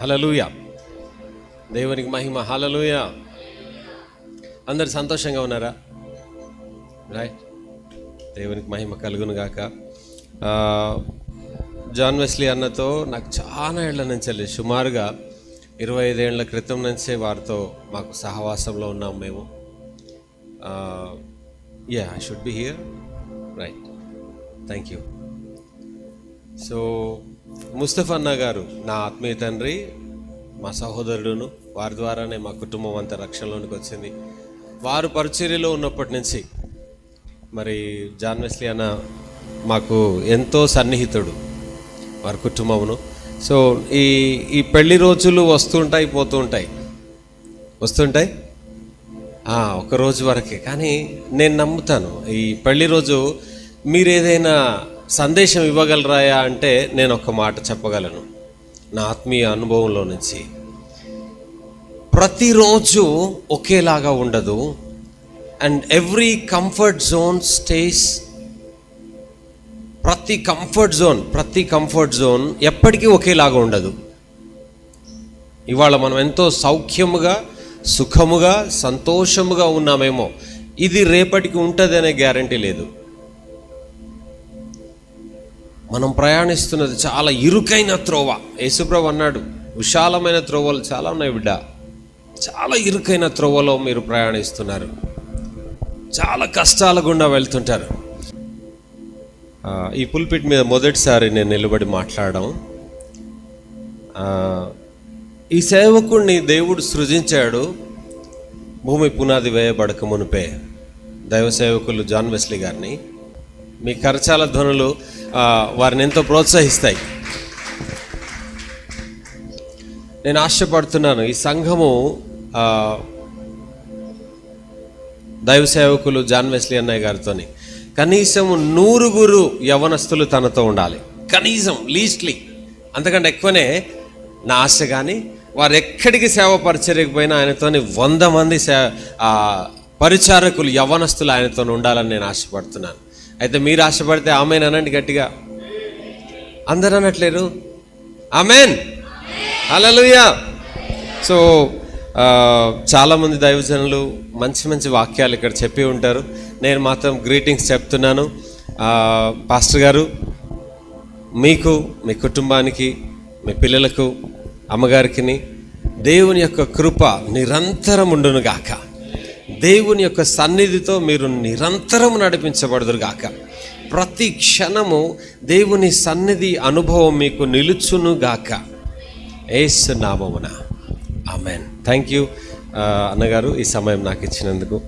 హలలుయ దేవునికి మహిమ. హలలుయ అందరు సంతోషంగా ఉన్నారా? రైట్ దేవునికి మహిమ కలుగును గాక. జాన్ వెస్లీ అన్నతో నాకు చాలా ఏళ్ళ నుంచి సుమారుగా ఇరవై ఐదేళ్ళ క్రితం నుంచే వారితో మాకు సహవాసంలో ఉన్నాం మేము. Yeah I should be here right thank you so Mustafa అన్న గారు నా ఆత్మీయ తండ్రి మా సహోదరుడును వారి ద్వారానే మా కుటుంబం అంతా రక్షణలోనికి వచ్చింది. వారు పరిచర్యలో ఉన్నప్పటి నుంచి మరి జాన్ వెస్లీ అన్న మాకు ఎంతో సన్నిహితుడు వారి కుటుంబమును. సో ఈ ఈ పెళ్ళి రోజులు వస్తుంటాయి పోతూ ఉంటాయి వస్తుంటాయి ఒక రోజు వరకే. కానీ నేను నమ్ముతాను ఈ పెళ్ళి రోజు మీరు ఏదైనా సందేశం ఇవ్వగలరాయా అంటే నేను ఒక మాట చెప్పగలను. నా ఆత్మీయ అనుభవంలో నుంచి. ప్రతిరోజు ఒకేలాగా ఉండదు. And every comfort zone stays ప్రతి కంఫర్ట్ జోన్ ప్రతి కంఫర్ట్ జోన్ ఎప్పటికీ ఒకేలాగా ఉండదు. ఇవాళ మనం ఎంతో సౌఖ్యముగా సుఖముగా సంతోషముగా ఉన్నామేమో. ఇది రేపటికి ఉంటుంది అనే గ్యారంటీ లేదు. మనం ప్రయాణిస్తున్నది చాలా ఇరుకైన త్రోవ. యేసుప్రభు అన్నాడు విశాలమైన త్రోవలు చాలా ఉన్నాయి బిడ్డ. చాలా ఇరుకైన త్రోవలో మీరు ప్రయాణిస్తున్నారు. చాలా కష్టాల గుండా వెళ్తుంటారు. ఈ పుల్పిట్ మీద మొదటిసారి నేను నిలబడి మాట్లాడడం. ఈ సేవకుడిని దేవుడు సృజించాడు భూమి పునాది వేయబడక మునిపే. దైవ సేవకులు జాన్ వెస్లీ గారిని. మీ కరచాల ధ్వనులు వారిని ఎంతో ప్రోత్సహిస్తాయి. నేను ఆశపడుతున్నాను ఈ సంఘము దైవ సేవకులు జాన్ వెస్లీ అన్నయ్య గారితోని. కనీసం నూరుగురు యవనస్తులు తనతో ఉండాలి. కనీసం లీస్ట్లీ. అంతకంటే ఎక్కువనే నా ఆశ కానీ వారు ఎక్కడికి సేవ పరిచర్యకపోయినా ఆయనతోని వంద మంది సే పరిచారకులు యవనస్తులు ఆయనతో ఉండాలని నేను ఆశపడుతున్నాను. అయితే మీరు ఆశపడితే ఆమెన్ అనండి గట్టిగా. అందరు అనట్లేరు? ఆమెన్? అలలుయా సో చాలామంది దైవజనులు మంచి మంచి వాక్యాలు ఇక్కడ చెప్పి ఉంటారు. నేను మాత్రం గ్రీటింగ్స్ చెప్తున్నాను. పాస్టర్ గారు మీకు మీ కుటుంబానికి మీ పిల్లలకు అమ్మగారికి దేవుని యొక్క కృప నిరంతరం ఉండునుగాక. గాక దేవుని యొక్క సన్నిధితో మీరు నిరంతరం నడిపించబడదురు గాక ప్రతి క్షణము దేవుని సన్నిధి అనుభవం మీకు నిలుచును గాక ఏసు నామమున. ఆమెన్. థ్యాంక్ యూ అన్నగారు ఈ సమయం నాకు ఇచ్చినందుకు.